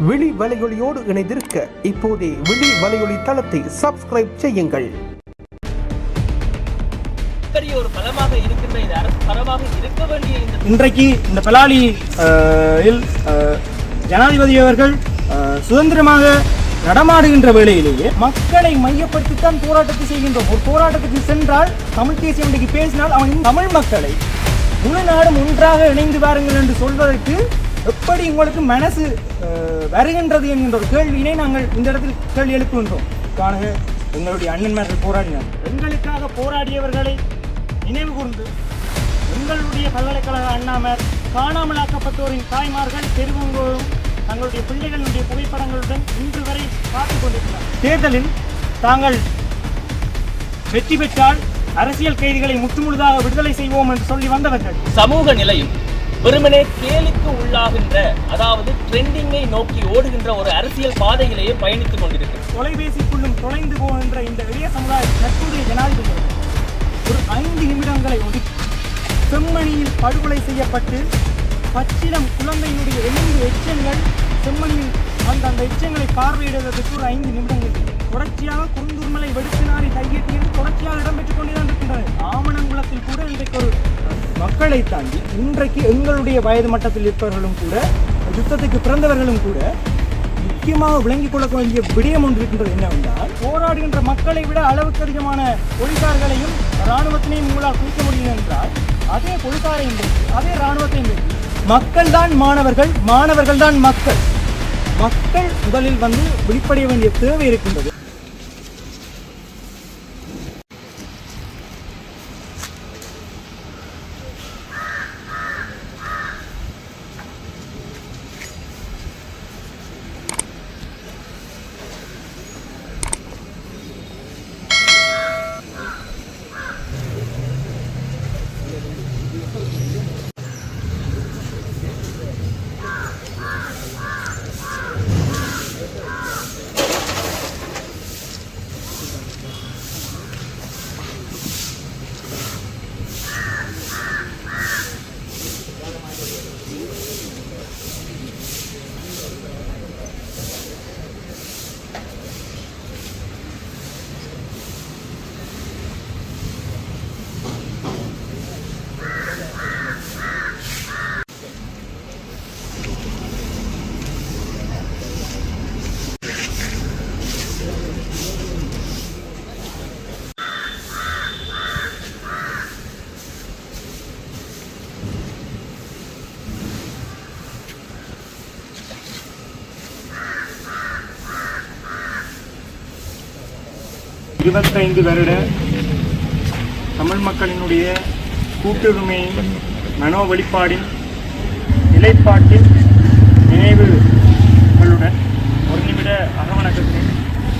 விழி வலையொலியோடு இணைந்திருக்க இப்போதே விழி வலையொலி தளத்தை சப்ஸ்கிரைப் செய்யுங்கள். பெரிய ஒரு பலமாக இருக்கின்ற இந்த அரசு பலமாக இருக்க வேண்டிய இந்த இன்றைக்கு இந்த பலாலி ஜனாதிபதி அவர்கள் சுதந்திரமாக நடமாடுகின்ற வேளையிலேயே மக்களை மையப்படுத்தித்தான் போராட்டத்தை செய்கின்றோம் ஒரு போராட்டத்துக்கு சென்றால் தமிழ் தேசியம் இன்றைக்கு பேசினால் அவன் தமிழ் மக்களை முழு நாடும் ஒன்றாக இணைந்து வாருங்கள் என்று சொல்வதற்கு எப்படி உங்களுக்கு மனசு வருகின்றது என்கின்ற ஒரு கேள்வியினை நாங்கள் இந்த இடத்தில் கேள்வி எழுப்புகின்றோம். காணுக எங்களுடைய அண்ணன்மார்கள் போராடினார். எங்களுக்காக போராடியவர்களை நினைவு கூர்ந்து எங்களுடைய பல்கலைக்கழக அண்ணாமர் காணாமலாக்கப்பட்டோரின் தாய்மார்கள் பெருமங்கோரும் தங்களுடைய பிள்ளைகளுடைய புகைப்படங்களுடன் இன்று வரை பார்த்து கொண்டிருக்கிறார் தேர்தலில் தாங்கள் வெற்றி பெற்றால் அரசியல் கைதிகளை முற்றுமுழுதாக விடுதலை செய்வோம் என்று சொல்லி வந்தவர்கள். சமூக நிலையும் வெறுமனே கேலிக்கு உள்ளாகின்ற அதாவது ட்ரெண்டிங்கை நோக்கி ஓடுகின்ற ஒரு அரசியல் பாதையிலேயே பயணித்துக் கொண்டிருக்கிறது. தொலைபேசிக்குள்ளும் தொலைந்து போகின்ற இந்த இளைய சமுதாய தற்போதைய ஜனாதிபதி ஒரு ஐந்து நிமிடங்களை ஒதுக்கி செம்மணியில் படுகொலை செய்யப்பட்டு பச்சிடம் குழந்தையினுடைய எலும்பு எச்சங்கள் செம்மணியில் அந்த அந்த எச்சங்களை பார்வையிடுவதற்கு ஒரு ஐந்து நிமிடங்கள். தொடர்ச்சியாக குறுந்துர்மலை வெடுக்கினாரி கையெட்டியில் தொடர்ச்சியாக இடம்பெற்றுக் கொண்டுதான் இருக்கின்றன ஆமணங்குளத்தில் கூட இன்றைக்கு ஒரு மக்களை தாண்டி இன்றைக்கு எங்களுடைய வயது மட்டத்தில் இருப்பவர்களும் கூட யுத்தத்துக்கு பிறந்தவர்களும் கூட முக்கியமாக விளங்கிக் கொள்ள வேண்டிய விடயம் ஒன்று இருக்கின்றது என்னவென்றால் போராடுகின்ற மக்களை விட அளவுக்கு அதிகமான போலீசார்களையும் இராணுவத்தினையும் உங்களால் குறிக்க முடியும் என்றால் அதே போலீசாரையும் வைத்து அதே இராணுவத்தையும் வைத்து மக்கள் தான் மாணவர்கள் மாணவர்கள் தான் மக்கள். மக்கள் முதலில் வந்து வெளிப்படைய வேண்டிய தேவை இருக்கின்றது. இருபத்தைந்து வருட தமிழ் மக்களினுடைய கூட்டுரிமையின் மனோ வெளிப்பாடின் நிலைப்பாட்டின் நினைவுகளுடன் ஒரு நிமிட அகவணக்கத்தின்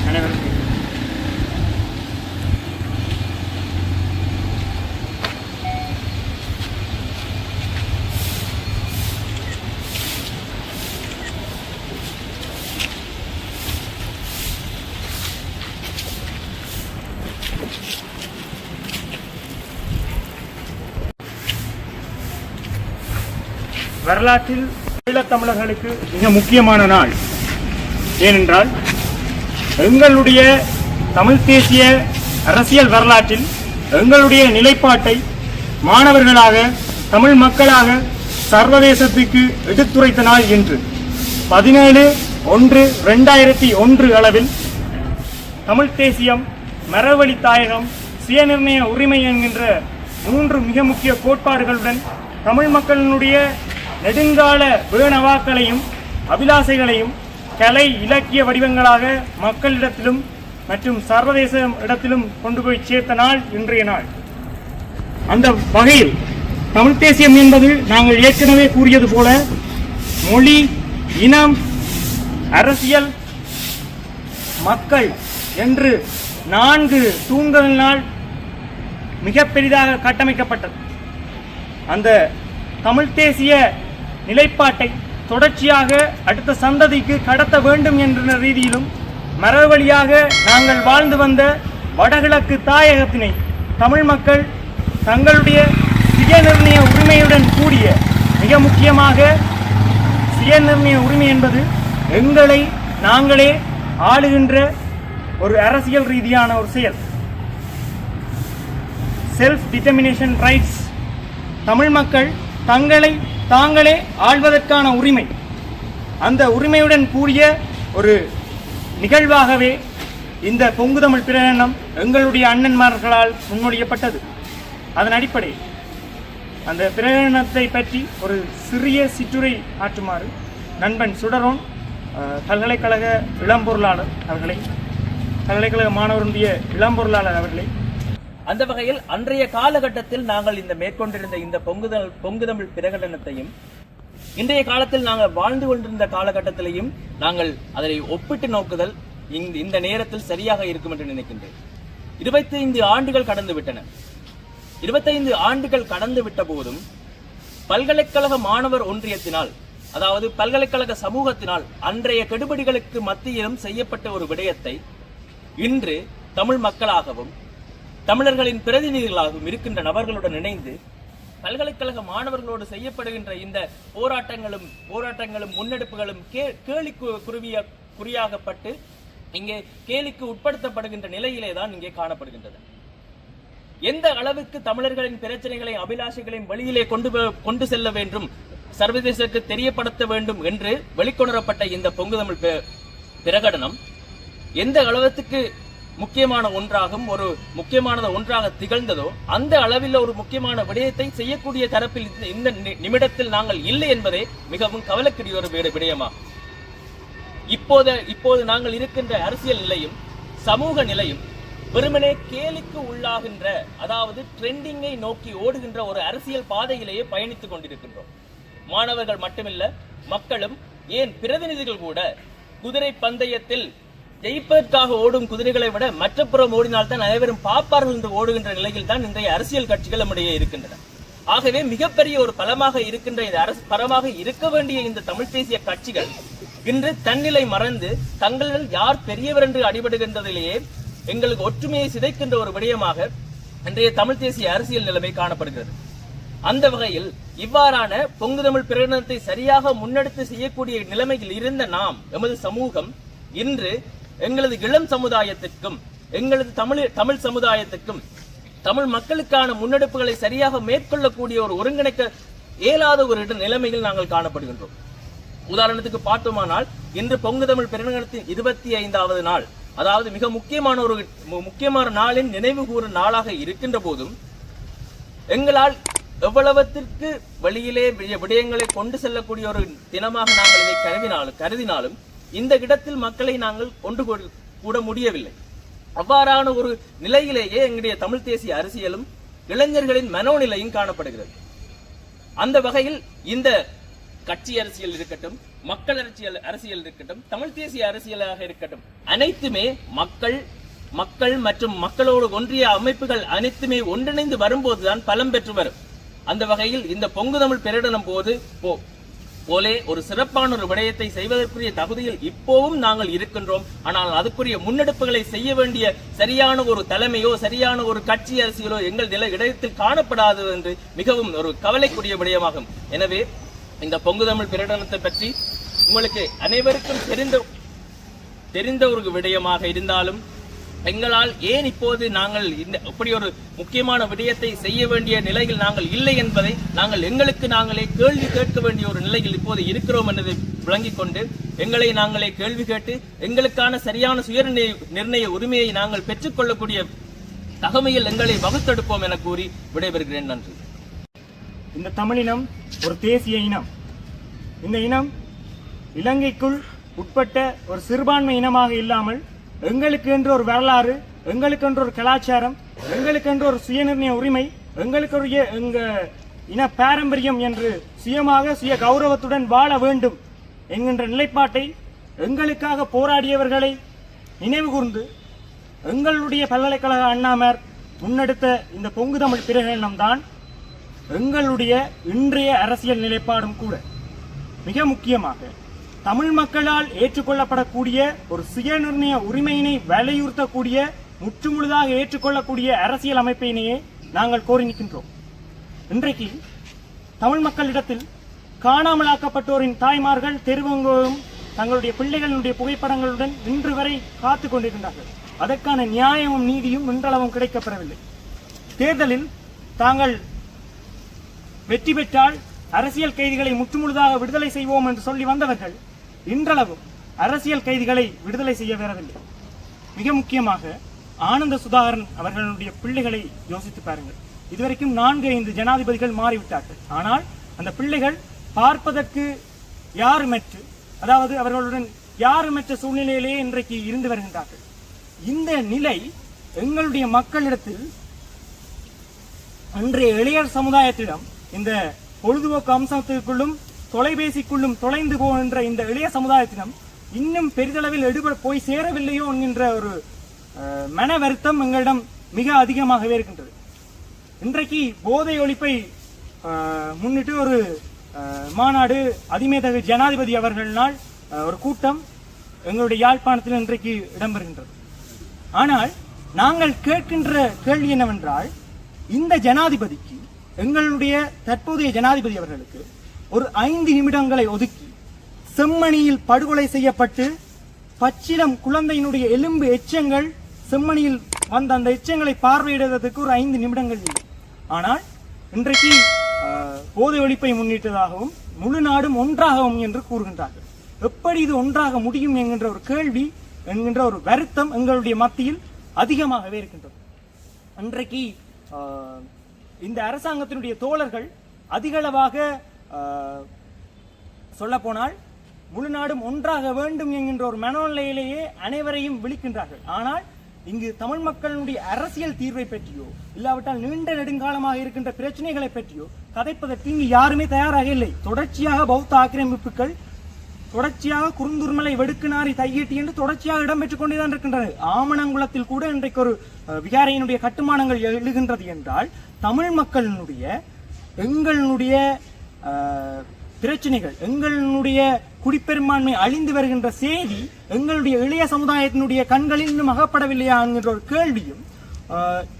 அனைவருக்கும் வரலாற்றில் ஈழத்தமிழர்களுக்கு மிக முக்கியமான நாள். ஏனென்றால் எங்களுடைய தமிழ் தேசிய அரசியல் வரலாற்றில் எங்களுடைய நிலைப்பாட்டை மாணவர்களாக தமிழ் மக்களாக சர்வதேசத்துக்கு எடுத்துரைத்த நாள் என்று. பதினேழு ஒன்று ரெண்டாயிரத்தி ஒன்று அளவில் தமிழ் தேசியம் மரவழி தாயகம் சுயநிர்ணய உரிமை என்கின்ற மூன்று மிக முக்கிய கோட்பாடுகளுடன் தமிழ் மக்களினுடைய நெடுங்கால வேணவாக்களையும் அபிலாசைகளையும் கலை இலக்கிய வடிவங்களாக மக்களிடத்திலும் மற்றும் சர்வதேச இடத்திலும் கொண்டு போய் சேர்த்த நாள் இன்றைய நாள். அந்த வகையில் தமிழ் தேசியம் என்பது நாங்கள் ஏற்கனவே கூறியது போல மொழி இனம் அரசியல் மக்கள் என்று நான்கு தூண்களினால் மிக பெரிதாக கட்டமைக்கப்பட்டது. அந்த தமிழ் தேசிய நிலைப்பாட்டை தொடர்ச்சியாக அடுத்த சந்ததிக்கு கடத்த வேண்டும் என்ற ரீதியிலும் மரவழியாக நாங்கள் வாழ்ந்து வந்த வடகிழக்கு தாயகத்தினை தமிழ் மக்கள் தங்களுடைய சுயநிர்ணய உரிமையுடன் கூடிய மிக முக்கியமாக சுயநிர்ணய உரிமை என்பது எங்களை நாங்களே ஆளுகின்ற ஒரு அரசியல் ரீதியான ஒரு செயல். செல்ஃப் டிட்டர்மினேஷன் ரைட்ஸ் தமிழ் மக்கள் தங்களை தாங்களே ஆள்வதற்கான உரிமை. அந்த உரிமையுடன் கூடிய ஒரு நிகழ்வாகவே இந்த பொங்கு தமிழ் பிரகடனம் எங்களுடைய அண்ணன்மார்களால் முன்மொழியப்பட்டது. அதன் அடிப்படையில் அந்த பிரகடனத்தை பற்றி ஒரு சிறிய சிற்றுரை ஆற்றுமாறு நண்பன் சுடரோன் பல்கலைக்கழக இளம்பொருளாளர் அவர்களை பல்கலைக்கழக மாணவருடைய இளம்பொருளாளர் அவர்களை அந்த வகையில் அன்றைய காலகட்டத்தில் நாங்கள் இந்த மேற்கொண்டிருந்த இந்த பொங்குதல் பொங்குதமிழ் பிரகடனத்தையும் இன்றைய காலத்தில் நாங்கள் வாழ்ந்து கொண்டிருந்த காலகட்டத்திலையும் நாங்கள் அதனை ஒப்பிட்டு நோக்குதல் இந்த- இந்த நேரத்தில் சரியாக இருக்கும் என்று நினைக்கின்றேன். இருபத்தைந்து ஆண்டுகள் கடந்து விட்டன. இருபத்தைந்து ஆண்டுகள் கடந்து விட்ட போதும் பல்கலைக்கழக மாணவர் ஒன்றியத்தினால் அதாவது பல்கலைக்கழக சமூகத்தினால் அன்றைய கெடுபடிகளுக்கு மத்தியிலும் செய்யப்பட்ட ஒரு விடயத்தை இன்று தமிழ் மக்களாகவும் தமிழர்களின் பிரதிநிதிகளாகவும் இருக்கின்ற நபர்களுடன் இணைந்து பல்கலைக்கழக மாணவர்களோடு செய்யப்படுகின்ற இந்த போராட்டங்களும் போராட்டங்களும் முன்னெடுப்புகளும் கே கேலி கு- குருவிய குறியாகப்பட்டு இங்கே கேலிக்கு உட்படுத்தப்படுகின்ற நிலையிலே தான் இங்கே காணப்படுகின்றது. எந்த அளவுக்கு தமிழர்களின் பிரச்சனைகளையும் அபிலாஷைகளையும் வெளியிலே கொண்டு கொண்டு செல்ல வேண்டும் சர்வதேசத்துக்கு தெரியப்படுத்த வேண்டும் என்று வெளிக்கொணரப்பட்ட இந்த பொங்கு தமிழ் பிரகடனம் எந்த அளவுக்கு முக்கியமான ஒன்றாகும் ஒரு முக்கியமானது ஒன்றாக திகழ்ந்ததோ அந்த அளவில் ஒரு முக்கியமான விடயத்தை செய்யக்கூடிய தரப்பில் இந்த- இந்த நி- நிமிடத்தில் நாங்கள் இல்லை என்பதே மிகவும் கவலைக்குரிய ஒரு விடயமாகும் இப்போது இப்போது நாங்கள் இருக்கின்ற அரசியல் நிலையும் சமூக நிலையும் வெறுமனே கேலிக்கு உள்ளாகின்ற அதாவது ட்ரெண்டிங்கை நோக்கி ஓடுகின்ற ஒரு அரசியல் பாதையிலேயே பயணித்துக் கொண்டிருக்கின்றோம். மாணவர்கள் மட்டுமில்ல மக்களும் ஏன் பிரதிநிதிகள் கூட குதிரை பந்தயத்தில் ஜெயிப்பதற்காக ஓடும் குதிரைகளை விட மற்ற புறம் ஓடினால்தான் அனைவரும் பாப்பார்கள் என்று ஓடுகின்ற நிலையில் தான் இன்றைய அரசியல் கட்சிகள் நம்முடைய இருக்கின்றன. ஆகவே மிகப்பெரிய ஒரு பலமாக இருக்கின்ற இந்த அரசு பலமாக இருக்க வேண்டிய இந்த தமிழ் தேசிய கட்சிகள் இன்று தன்னிலை மறந்து தங்களிடம் யார் பெரியவர் என்று அடிபடுகின்றதிலேயே எங்களுக்கு ஒற்றுமையை சிதைக்கின்ற ஒரு விடயமாக இன்றைய தமிழ் தேசிய அரசியல் நிலைமை காணப்படுகிறது. அந்த வகையில் இவ்வாறான பொங்கு தமிழ் பிரகடனத்தை சரியாக முன்னெடுத்து செய்யக்கூடிய நிலைமையில் இருந்த நாம் எமது சமூகம் இன்று எங்களது இளம் சமுதாயத்திற்கும் எங்களது தமிழ் தமிழ் சமுதாயத்துக்கும் தமிழ் மக்களுக்கான முன்னெடுப்புகளை சரியாக மேற்கொள்ளக்கூடிய ஒரு ஒருங்கிணைக்க இயலாத ஒரு இட- நிலைமையில் நாங்கள் காணப்படுகின்றோம். உதாரணத்துக்கு பார்த்தோமானால் இன்று பொங்கு தமிழ் பெருநகரத்தின் இருபத்தி ஐந்தாவது நாள் அதாவது மிக முக்கியமான ஒரு முக்கியமான நாளின் நினைவு கூறும் நாளாக இருக்கின்ற போதும் எங்களால் எவ்வளவத்திற்கு வெளியிலே விடயங்களை கொண்டு செல்லக்கூடிய ஒரு தினமாக நாங்கள் இதை கருதினாலும் கருதினாலும் இந்த இடத்தில் மக்களை நாங்கள் கொண்டு கூட முடியவில்லை. அவ்வாறான ஒரு நிலையிலேயே எங்களுடைய தமிழ் தேசிய அரசியலும் இளைஞர்களின் மனோநிலையும் காணப்படுகிறது. அந்த வகையில் இந்த கட்சி அரசியல் இருக்கட்டும் மக்கள் அரசியல் அரசியல் இருக்கட்டும் தமிழ் தேசிய அரசியலாக இருக்கட்டும் அனைத்துமே மக்கள் மக்கள் மற்றும் மக்களோடு ஒன்றிய அமைப்புகள் அனைத்துமே ஒன்றிணைந்து வரும்போதுதான் பலம் பெற்று வரும். அந்த வகையில் இந்த பொங்கு தமிழ் பிரகடனம் போது போ- போலே ஒரு சிறப்பான ஒரு விடயத்தை செய்வதற்குரிய தகுதியில் இப்போவும் நாங்கள் இருக்கின்றோம். ஆனால் அதுக்குரிய முன்னெடுப்புகளை செய்ய வேண்டிய சரியான ஒரு தலைமையோ சரியான ஒரு கட்சி அரசியலோ எங்கள் நில இடத்தில் காணப்படாது என்று மிகவும் ஒரு கவலைக்குரிய விடயமாகும். எனவே இந்த பொங்கு தமிழ் பிரகடனத்தை பற்றி உங்களுக்கு அனைவருக்கும் தெரிந்த தெரிந்த ஒரு விடயமாக இருந்தாலும் எங்களால் ஏன் இப்போது நாங்கள் இந்த இப்படி ஒரு முக்கியமான விடயத்தை செய்ய வேண்டிய நிலையில் நாங்கள் இல்லை என்பதை நாங்கள் எங்களுக்கு நாங்களே கேள்வி கேட்க வேண்டிய ஒரு நிலையில் இப்போது இருக்கிறோம் என்பதை விளங்கிக் கொண்டு எங்களை நாங்களே கேள்வி கேட்டு எங்களுக்கான சரியான சுய நிர்ணய உரிமையை நாங்கள் பெற்றுக்கொள்ளக்கூடிய தகமையில் எங்களை வகுத்தெடுப்போம் என கூறி விடைபெறுகிறேன். நன்றி. இந்த தமிழினம் ஒரு தேசிய இனம். இந்த இனம் இலங்கைக்குள் உட்பட்ட ஒரு சிறுபான்மை இனமாக இல்லாமல் எங்களுக்கு என்று ஒரு வரலாறு எங்களுக்கு என்று ஒரு கலாச்சாரம் எங்களுக்கு என்று ஒரு சுயநிர்ணய உரிமை எங்களுக்குரிய எங்க இன பாரம்பரியம் என்று சுயமாக சுய கௌரவத்துடன் வாழ வேண்டும் என்கின்ற நிலைப்பாட்டை எங்களுக்காக போராடியவர்களை நினைவு கூர்ந்து எங்களுடைய பல்கலைக்கழக அண்ணாமர் முன்னெடுத்த இந்த பொங்கு தமிழ் பிரகடனம் தான் எங்களுடைய இன்றைய அரசியல் நிலைப்பாடும் கூட மிக முக்கியமாக தமிழ் மக்களால் ஏற்றுக்கொள்ளப்படக்கூடிய ஒரு சுயநிர்ணய உரிமையினை வலியுறுத்தக்கூடிய முற்றுமுழுதாக ஏற்றுக்கொள்ளக்கூடிய அரசியல் அமைப்பினையே நாங்கள் கோரி நிற்கின்றோம். இன்றைக்கு தமிழ் மக்களிடத்தில் காணாமலாக்கப்பட்டோரின் தாய்மார்கள் தெருவெங்கும் தங்களுடைய பிள்ளைகளுடைய புகைப்படங்களுடன் இன்று வரை காத்து கொண்டிருந்தார்கள் அதற்கான நியாயமும் நீதியும் இன்றளவும் கிடைக்கப்பெறவில்லை. தேர்தலில் தாங்கள் வெற்றி பெற்றால் அரசியல் கைதிகளை முற்றுமுழுதாக விடுதலை செய்வோம் என்று சொல்லி வந்தவர்கள் இன்றளவும் அரசியல் கைதிகளை விடுதலை செய்ய வேறதில்லை. மிக முக்கியமாக ஆனந்த சுதாகரன் அவர்களுடைய பிள்ளைகளை யோசித்து பாருங்கள். இதுவரைக்கும் நான்கு ஐந்து ஜனாதிபதிகள் மாறிவிட்டார்கள். ஆனால் அந்த பிள்ளைகள் பார்ப்பதற்கு யாருமற்று அதாவது அவர்களுடன் யாருமற்ற சூழ்நிலையிலேயே இன்றைக்கு இருந்து வருகின்றார்கள். இந்த நிலை எங்களுடைய மக்களிடத்தில் அன்றைய இளையர் சமுதாயத்திடம் இந்த பொழுதுபோக்கு அம்சத்திற்குள்ளும் தொலைபேசிக்குள்ளும் தொலைந்து போகின்ற இந்த இளைய சமுதாயத்தினம் இன்னும் பெரிதளவில் எடுபட போய் சேரவில்லையோ என்கின்ற ஒரு மன வருத்தம் எங்களிடம் மிக அதிகமாகவே இருக்கின்றது. இன்றைக்கு போதை ஒழிப்பை முன்னிட்டு ஒரு அஹ், மாநாடு அதிமேதகு ஜனாதிபதி அவர்களினால் ஒரு கூட்டம் எங்களுடைய யாழ்ப்பாணத்தில் இன்றைக்கு இடம்பெறுகின்றது. ஆனால் நாங்கள் கேட்கின்ற கேள்வி என்னவென்றால் இந்த ஜனாதிபதிக்கு எங்களுடைய தற்போதைய ஜனாதிபதி அவர்களுக்கு ஒரு ஐந்து நிமிடங்களை ஒதுக்கி செம்மணியில் படுகொலை செய்யப்பட்டு பச்சிலம் குழந்தையினுடைய எலும்பு எச்சங்கள் செம்மணியில் வந்த அந்த எச்சங்களை பார்வையிடுவதற்கு ஒரு ஐந்து நிமிடங்கள் இல்லை. ஆனால் இன்றைக்கு ஆஹ், போதை ஒழிப்பை முன்னிட்டதாகவும் முழு நாடும் ஒன்றாகவும் என்று கூறுகின்றார்கள். எப்படி இது ஒன்றாக முடியும் என்கின்ற ஒரு கேள்வி என்கின்ற ஒரு வருத்தம் எங்களுடைய மத்தியில் அதிகமாகவே இருக்கின்றது. அன்றைக்கு ஆஹ், இந்த அரசாங்கத்தினுடைய தோழர்கள் அதிகளவாக சொல்லப்போனால் முழு நாடும் ஒன்றாக வேண்டும் என்கின்ற ஒரு மனநிலையிலேயே அனைவரையும் விழிக்கின்றார்கள். ஆனால் இங்கு தமிழ் மக்களுடைய அரசியல் தீர்வை பற்றியோ இல்லாவிட்டால் நீண்ட நெடுங்காலமாக இருக்கின்ற பிரச்சனைகளை பற்றியோ கதைப்பதற்கு இங்கு யாருமே தயாராக இல்லை. தொடர்ச்சியாக பௌத்த ஆக்கிரமிப்புகள் தொடர்ச்சியாக குறுந்துர்மலை வெடுக்குனாரி தையீட்டி என்று தொடர்ச்சியாக இடம்பெற்றுக் கொண்டேதான் இருக்கின்றது ஆமணங்குளத்தில் கூட இன்றைக்கு ஒரு விகாரையினுடைய கட்டுமானங்கள் எழுகின்றது என்றால் தமிழ் மக்களினுடைய எங்களுடைய பிரச்சனைகள். எங்களுடைய குடிப்பெரும்பான்மை அழிந்து வருகின்ற செய்தி எங்களுடைய இளைய சமுதாயத்தினுடைய கண்களில் இன்னும் அகப்படவில்லையா என்கின்ற ஒரு கேள்வியும்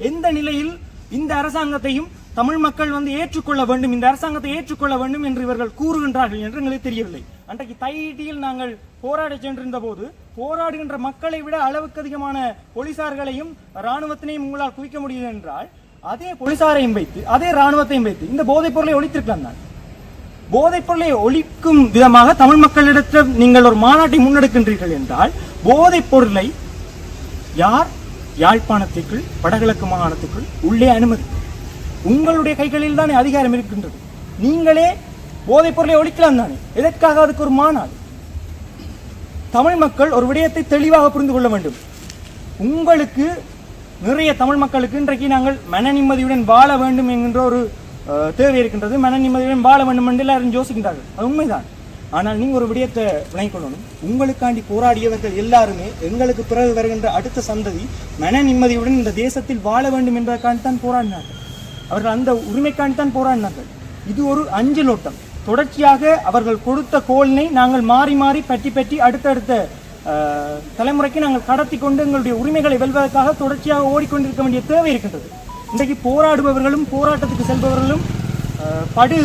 எந்த நிலையில் இந்த அரசாங்கத்தையும் தமிழ் மக்கள் வந்து ஏற்றுக்கொள்ள வேண்டும் இந்த அரசாங்கத்தை ஏற்றுக்கொள்ள வேண்டும் என்று இவர்கள் கூறுகின்றார்கள் என்று எங்களுக்கு தெரியவில்லை. அன்றைக்கு தையிட்டியில் நாங்கள் போராட சென்றிருந்த போது போராடுகின்ற மக்களை விட அளவுக்கு அதிகமான போலீசார்களையும் ராணுவத்தினையும் உங்களால் குவிக்க முடியும் என்றால் அதே போலீசாரையும் வைத்து அதே ராணுவத்தையும் வைத்து இந்த போதைப் பொருளை ஒழித்திருக்கலாம் தான். போதைப் பொருளை ஒழிக்கும் விதமாக தமிழ் மக்களிடத்தில் நீங்கள் ஒரு மாநாட்டை முன்னெடுக்கின்றீர்கள் என்றால் போதைப் பொருளை யார் யாழ்ப்பாணத்திற்குள் வடகிழக்கு மாகாணத்துக்குள் உள்ளே அனுமதி உங்களுடைய கைகளில் தானே அதிகாரம் இருக்கின்றது. நீங்களே போதைப் பொருளை ஒழிக்கலாம் தானே. எதற்காக அதுக்கு ஒரு மாநாடு? தமிழ் மக்கள் ஒரு விடயத்தை தெளிவாக புரிந்து கொள்ள வேண்டும். உங்களுக்கு நிறைய தமிழ் மக்களுக்கு இன்றைக்கு நாங்கள் மன நிம்மதியுடன் வாழ வேண்டும் என்கின்ற ஒரு தேவை இருக்கின்றது மன நிம்மதியுடன் வாழ வேண்டும் என்று எல்லாரும் யோசிக்கின்றார்கள். அது உண்மைதான். ஆனால் நீங்கள் ஒரு விடயத்தை விளங்கிக் கொள்ளணும். உங்களுக்காண்டி போராடியவர்கள் எல்லாருமே எங்களுக்கு பிறகு வருகின்ற அடுத்த சந்ததி மன நிம்மதியுடன் இந்த தேசத்தில் வாழ வேண்டும் என்பதற்காண்டி தான் போராடினார்கள். அவர்கள் அந்த உரிமைக்காண்டி தான் போராடினார்கள். இது ஒரு அஞ்சலோட்டம் தொடர்ச்சியாக அவர்கள் கொடுத்த கோலினை நாங்கள் மாறி மாறி பற்றி பற்றி அடுத்தடுத்த தலைமுறைக்கு நாங்கள் கடத்தி கொண்டு எங்களுடைய உரிமைகளை வெல்வதற்காக தொடர்ச்சியாக ஓடிக்கொண்டிருக்க வேண்டிய தேவை இருக்கின்றது. இன்றைக்கு போராடுபவர்களும் போராட்டத்துக்கு செல்பவர்களும் படு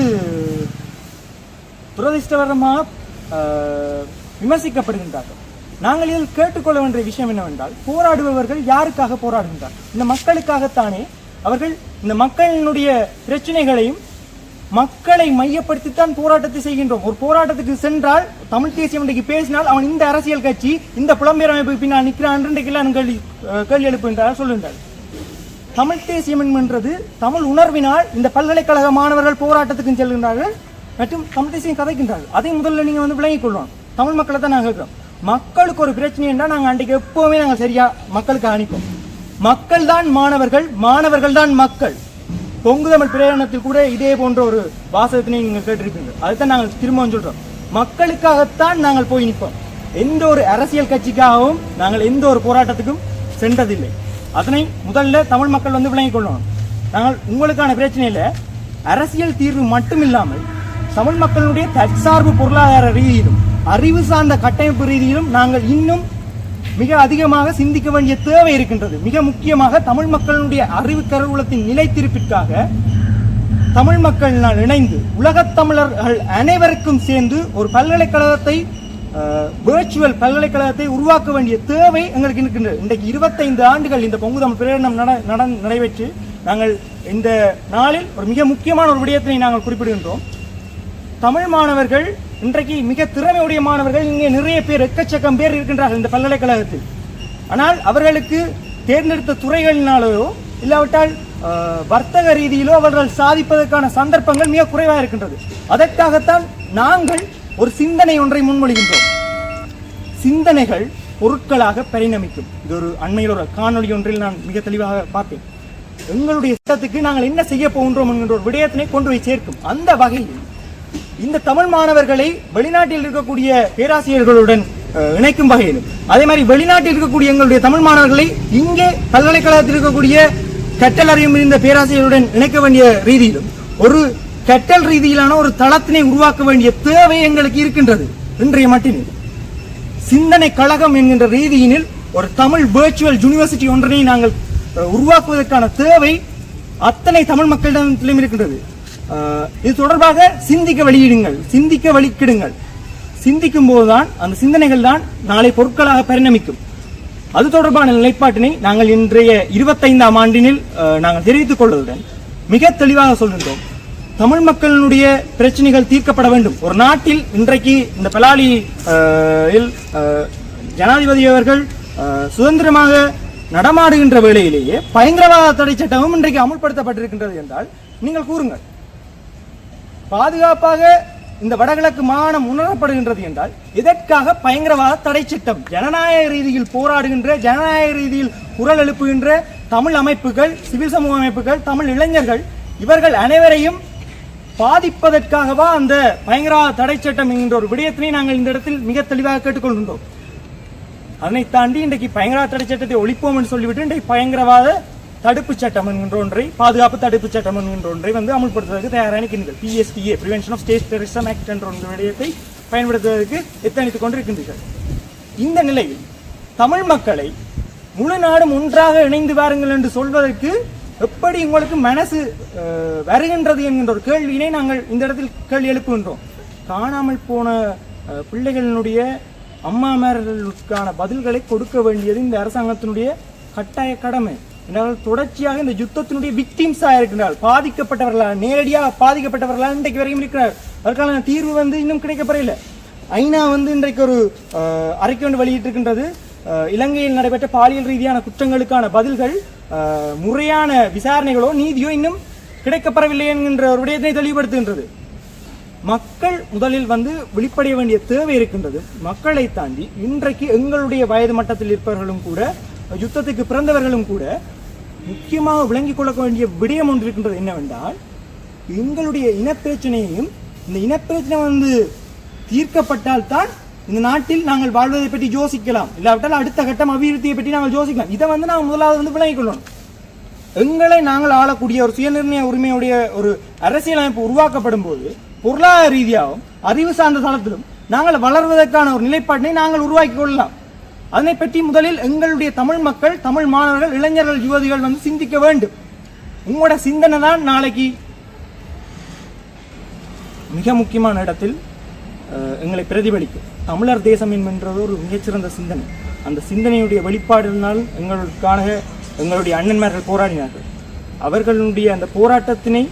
துரதிர்ஷ்டவரமாக விமர்சிக்கப்படுகின்றார்கள். நாங்கள் இதில் கேட்டுக்கொள்ள வேண்டிய விஷயம் என்னவென்றால் போராடுபவர்கள் யாருக்காக போராடுகின்றார்? இந்த மக்களுக்காகத்தானே? அவர்கள் இந்த மக்களினுடைய பிரச்சனைகளையும் மக்களை மையப்படுத்தித்தான் போராட்டத்தை செய்கின்றோம். ஒரு போராட்டத்துக்கு சென்றால் தமிழ் தேசியம் இன்றைக்கு பேசினால் அவன் இந்த அரசியல் கட்சி இந்த புலம்பெயர் அமைப்பு பின்னால் நிற்கிறான் இன்றைக்கெல்லாம் கேள்வி எழுப்புகின்றார் சொல்லுகின்றார் தமிழ் தேசியம் என்கின்றது தமிழ் உணர்வினால் இந்த பல்கலைக்கழக மாணவர்கள் போராட்டத்துக்கு செல்கின்றார்கள் மற்றும் தமிழ் தேசியம் கதைக்கின்றார்கள். அதை முதல்ல நீங்கள் வந்து விளங்கிக் கொள்ளணும். தமிழ் மக்களை தான் நாங்கள் இருக்கிறோம் மக்களுக்கு ஒரு பிரச்சனை என்றால் நாங்கள் அன்றைக்கு எப்போவுமே நாங்கள் சரியாக மக்களுக்கு அனுப்போம் மக்கள் தான் மாணவர்கள் மாணவர்கள் தான் மக்கள். பொங்கு தமிழ் பிரயாணத்தில் கூட இதே போன்ற ஒரு வாசகத்தினை நீங்கள் கேட்டிருப்பீங்க. அதுதான் நாங்கள் திரும்பவும் சொல்கிறோம் மக்களுக்காகத்தான் நாங்கள் போய் நிற்போம். எந்த ஒரு அரசியல் கட்சிக்காகவும் நாங்கள் எந்த ஒரு போராட்டத்துக்கும் சென்றதில்லை. அதனை முதல்ல தமிழ் மக்கள் வந்து விளங்கிக் கொள்ளணும். நாங்கள் உங்களுக்கான பிரச்சனையில் அரசியல் தீர்வு மட்டும் இல்லாமல் தமிழ் மக்களுடைய தற்சார்பு பொருளாதார ரீதியிலும் அறிவு சார்ந்த கட்டமைப்பு ரீதியிலும் நாங்கள் இன்னும் மிக அதிகமாக சிந்திக்க வேண்டிய தேவை இருக்கின்றது. மிக முக்கியமாக தமிழ் மக்களுடைய அறிவு கருவூலத்தின் நிலைத்திருப்பிற்காக தமிழ் மக்களினால் இணைந்து உலகத் தமிழர்கள் அனைவருக்கும் சேர்ந்து ஒரு பல்கலைக்கழகத்தை வேர்ச்சுவல் பல்கலைக்கழகத்தை உருவாக்க வேண்டிய தேவை எங்களுக்கு இருக்கின்றது. இன்றைக்கு இருபத்தைந்து ஆண்டுகள் இந்த பொங்கு தமிழ் நட நட நடைபெற்று நாங்கள் இந்த நாளில் ஒரு மிக முக்கியமான ஒரு விடயத்தினை நாங்கள் குறிப்பிடுகின்றோம். தமிழ் மாணவர்கள் இன்றைக்கு மிக திறமையுடைய மாணவர்கள் இங்கே நிறைய பேர் எக்கச்சக்கம் பேர் இருக்கின்றார்கள் இந்த பல்கலைக்கழகத்தில். ஆனால் அவர்களுக்கு தேர்ந்தெடுத்த துறைகளினாலோ இல்லாவிட்டால் வர்த்தக ரீதியிலோ அவர்கள் சாதிப்பதற்கான சந்தர்ப்பங்கள் மிக குறைவாக இருக்கின்றது. அதற்காகத்தான் நாங்கள் ஒரு சிந்தனை ஒன்றை முன்மொழிகின்றோம். சிந்தனைகள் பொருட்களாக பரிணமிக்கும். இது ஒரு அண்மையில் ஒரு காணொளி ஒன்றில் நான் மிக தெளிவாக பார்த்தேன். எங்களுடைய சட்டத்துக்கு நாங்கள் என்ன செய்ய போகின்றோம் என்கின்ற ஒரு விடயத்தினை கொண்டு போய் சேர்க்கும். அந்த வகையில் இந்த தமிழ் மாணவர்களை வெளிநாட்டில் இருக்கக்கூடிய பேராசிரியர்களுடன் இணைக்கும் வகையிலும் அதே மாதிரி வெளிநாட்டில் இருக்கக்கூடிய எங்களுடைய தமிழ் மாணவர்களை இங்கே பல்கலைக்கழகத்தில் இருக்கக்கூடிய கற்றல் அறியும் இருந்த பேராசிரியருடன் இணைக்க வேண்டிய ரீதியிலும் ஒரு கற்றல் ரீதியிலான ஒரு தளத்தினை உருவாக்க வேண்டிய தேவை எங்களுக்கு இருக்கின்றது. இன்றைய மட்டினில். சிந்தனை கழகம் என்கின்ற ரீதியினில் ஒரு தமிழ் வேர்ச்சுவல் யூனிவர்சிட்டி ஒன்றினை நாங்கள் உருவாக்குவதற்கான தேவை அத்தனை தமிழ் மக்களிடத்திலும் இருக்கின்றது. அஹ், இது தொடர்பாக சிந்திக்க வெளியிடுங்கள். சிந்திக்க வழிக்கிடுங்கள். சிந்திக்கும் போதுதான் அந்த சிந்தனைகள் தான் நாளை பொருட்களாக பரிணமிக்கும். அது தொடர்பான நிலைப்பாட்டினை நாங்கள் இன்றைய இருபத்தைந்தாம் ஆண்டினில் அஹ், நாங்கள் தெரிவித்துக் கொள்வதுடன் மிக தெளிவாக சொல்கின்றோம். தமிழ் மக்களினுடைய பிரச்சனைகள் தீர்க்கப்பட வேண்டும். ஒரு நாட்டில் இன்றைக்கு இந்த பலாலி இல், ஜனாதிபதி அவர்கள் சுதந்திரமாக நடமாடுகின்ற வேளையிலேயே பயங்கரவாத தடை சட்டமும் இன்றைக்கு அமுல்படுத்தப்பட்டிருக்கின்றது என்றால் நீங்கள் கூறுங்கள். பாதுகாப்பாக இந்த வடகிழக்கு மாகாணம் உணரப்படுகின்றது என்றால் இதற்காக பயங்கரவாத தடை சட்டம் ஜனநாயக ரீதியில் போராடுகின்ற ஜனநாயக ரீதியில் குரல் எழுப்புகின்ற தமிழ் அமைப்புகள் சிவில் சமூக அமைப்புகள் தமிழ் இளைஞர்கள் இவர்கள் அனைவரையும் பாதிப்பதற்காகவா அந்த பயங்கரவாத தடை சட்டம் என்கின்ற ஒரு விடயத்தினை நாங்கள் இந்த இடத்தில் மிக தெளிவாக கேட்டுக்கொள்கின்றோம். அதனை தாண்டி இன்றைக்கு பயங்கரவாத தடை சட்டத்தை ஒழிப்போம் என்று சொல்லிவிட்டு இன்றைக்கு பயங்கரவாத தடுப்பு சட்டம் என்கின்ற ஒன்றை பாதுகாப்பு தடுப்பு சட்டம் என்கின்ற ஒன்றை வந்து அமுல்படுத்துவதற்கு தயாராக இருக்கின்றீர்கள் PSTA prevention of state terrorism act என்ற ஒரு விடயத்தை பயன்படுத்துவதற்கு எத்தனித்துக் கொண்டிருக்கின்றீர்கள். இந்த நிலையில் தமிழ் மக்களை முழு நாடும் ஒன்றாக இணைந்து வாருங்கள் என்று சொல்வதற்கு எப்படி உங்களுக்கு மனசு வருகின்றது என்கின்ற ஒரு கேள்வியினை நாங்கள் இந்த இடத்தில் கேள்வி எழுப்புகின்றோம். காணாமல் போன பிள்ளைகளினுடைய அம்மாமார்களுக்கான பதில்களை கொடுக்க வேண்டியது இந்த அரசாங்கத்தினுடைய கட்டாய கடமை. என்றால் தொடர்ச்சியாக இந்த யுத்தத்தினுடைய விக்டிம்ஸாக இருக்கின்றால் பாதிக்கப்பட்டவர்களால் நேரடியாக பாதிக்கப்பட்டவர்களால் இன்றைக்கு வரையும் இருக்கிறார் அதற்கான தீர்வு வந்து இன்னும் கிடைக்கப்பெறவில்லை. ஐநா வந்து இன்றைக்கு ஒரு அறிக்கை ஒன்று வெளியிட்டிருக்கின்றது. இலங்கையில் நடைபெற்ற பாலியல் ரீதியான குற்றங்களுக்கான பதில்கள் முறையான விசாரணைகளோ நீதியோ இன்னும் கிடைக்கப்பெறவில்லை என்கின்ற ஒரு விடயத்தை தெளிவுபடுத்துகின்றது. மக்கள் முதலில் வந்து வெளிப்படைய வேண்டிய தேவை இருக்கின்றது. மக்களை தாண்டி இன்றைக்கு எங்களுடைய வயது மட்டத்தில் இருப்பவர்களும் கூட யுத்தத்துக்கு பிறந்தவர்களும் கூட முக்கியமாக விளங்கிக் கொள்ள வேண்டிய விடயம் ஒன்று இருக்கின்றது என்னவென்றால் எங்களுடைய இனப்பிரச்சனையையும் இந்த இனப்பிரச்சனை வந்து தீர்க்கப்பட்டால் தான் இந்த நாட்டில் நாங்கள் வாழ்வதை பற்றி யோசிக்கலாம். இல்லாவிட்டால் அடுத்த கட்டம் அபிவிருத்தியை பற்றி நாங்கள் யோசிக்கலாம். இதை வந்து நாங்கள் முதலாவது வந்து விளங்கிக் கொள்ளணும் எங்களை நாங்கள் ஆளக்கூடிய ஒரு சுயநிர்ணய உரிமையுடைய ஒரு அரசியலமைப்பு உருவாக்கப்படும் போது பொருளாதார ரீதியாகவும் அறிவு சார்ந்த தளத்திலும் நாங்கள் வளர்வதற்கான ஒரு நிலைப்பாட்டினை நாங்கள் உருவாக்கி கொள்ளலாம். அதனை பற்றி முதலில் எங்களுடைய தமிழ் மக்கள் தமிழ் மாணவர்கள் இளைஞர்கள் யுவதிகள் வந்து சிந்திக்க வேண்டும். உங்களோட சிந்தனை தான் நாளைக்கு மிக முக்கியமான இடத்தில் எங்களை பிரதிபலிக்கும். தமிழர் தேசம் என்கின்றது ஒரு மிகச்சிறந்த சிந்தனை. அந்த சிந்தனையுடைய வெளிப்பாடுனால் எங்களுக்கான எங்களுடைய அண்ணன்மார்கள் போராடினார்கள். அவர்களுடைய அந்த போராட்டத்தினை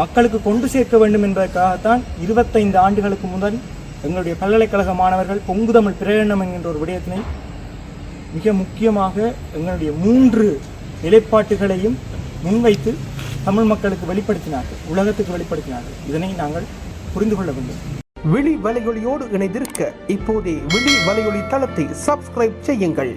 மக்களுக்கு கொண்டு சேர்க்க வேண்டும் என்பதற்காகத்தான் இருபத்தைந்து ஆண்டுகளுக்கு முதல் எங்களுடைய பல்கலைக்கழக மாணவர்கள் பொங்கு தமிழ் பிரகடனம் என்கின்ற ஒரு விடயத்தினை மிக முக்கியமாக எங்களுடைய மூன்று நிலைப்பாட்டுகளையும் முன்வைத்து தமிழ் மக்களுக்கு வெளிப்படுத்தினார்கள். உலகத்துக்கு வெளிப்படுத்தினார்கள். இதனை நாங்கள் புரிந்து கொள்ள வேண்டும். விழி வலையொலியோடு இணைந்திருக்க இப்போதே விழி வலையொலி தளத்தை சப்ஸ்கிரைப் செய்யுங்கள்.